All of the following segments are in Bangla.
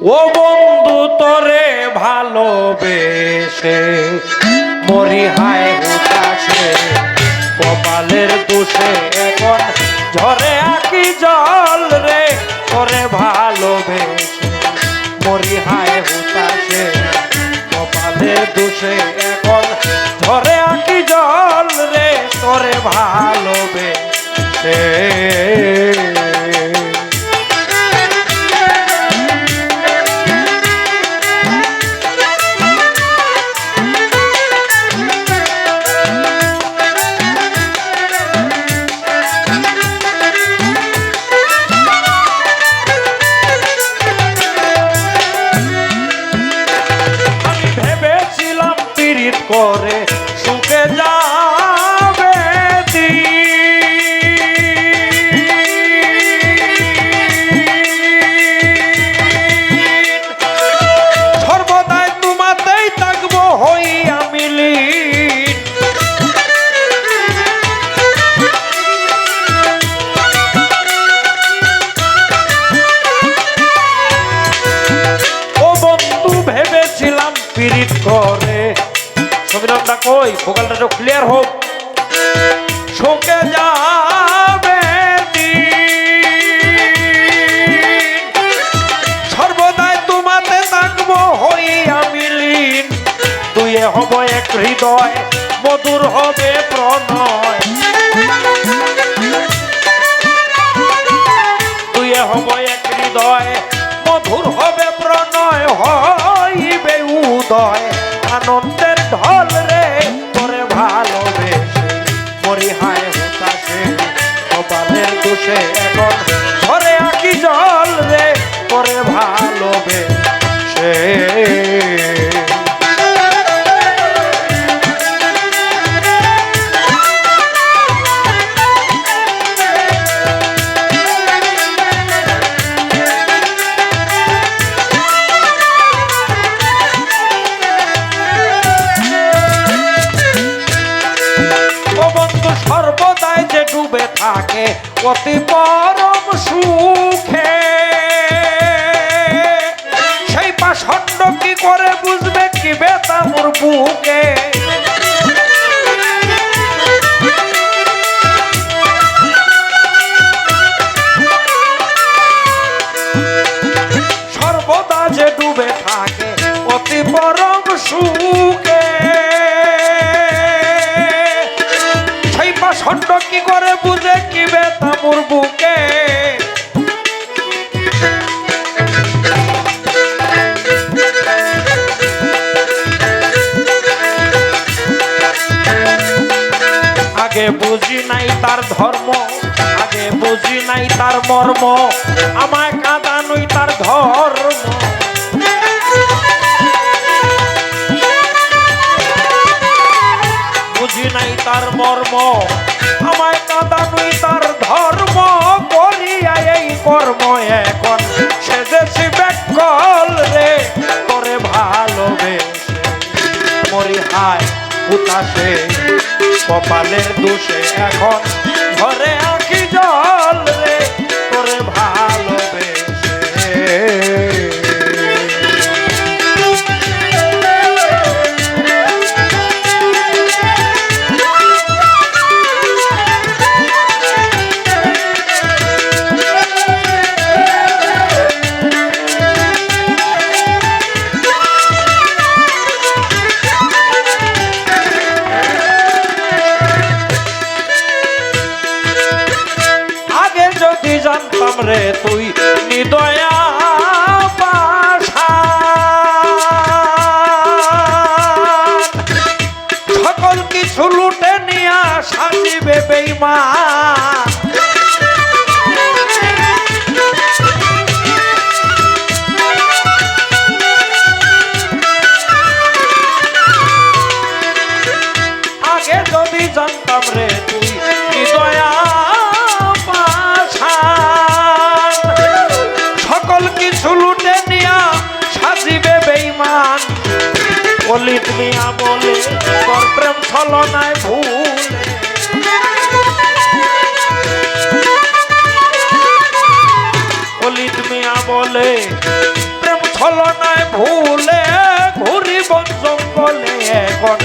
ও বন্ধু তোরে ভালোবেসে মরি হায় হুতাশে কপালের দোষে এখন সংবিধানটা কই? ভোকালটা তো ক্লিয়ার হোক। শোকে যাবে সর্বদাই তোমাতে থাকব হইয়া মিলিন তুই হব এক হৃদয়, মধুর হবে প্রণয়। তুই হব এক হৃদয়, মধুর হবে প্রণয়, হইবে উদয়। আনন্দের থাকে, অতি পরম সুখে। সেই পাষণ্ড কি করে বুঝবে, কি বেতা বুকে? সর্বদা যে ডুবে থাকে, অতি পরম সুখে। সেই পাষণ্ড কি করে বেতা মোর বুকে। আগে বুঝি নাই তার ধর্ম, আগে বুঝি নাই তার মর্ম, আমায় কাঁদানুই তার ধর্ম। বুঝি নাই তার মর্ম, আমায় কাঁদানুই তার কর্ম এখন। সেজেছি বেকল রে করে ভালোবেসে। মরি হায় উতাসে কপালের দোষে এখন। ঘরে রে তুই নিদয়া মিয়া বলে, তোর প্রেম ছলনায় ভুলে। অলিত মিয়া বলে, প্রেম ছলনায় ভুলে ঘুরি বন জঙ্গলে এখন।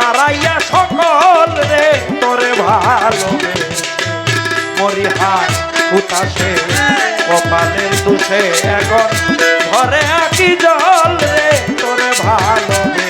হারাইয়া সকল রে, তোরে ভালো মরি হাত উতাসে কপালের দুষে এখন। ঘরে আকি জল রে, তোরে ভালোবেসে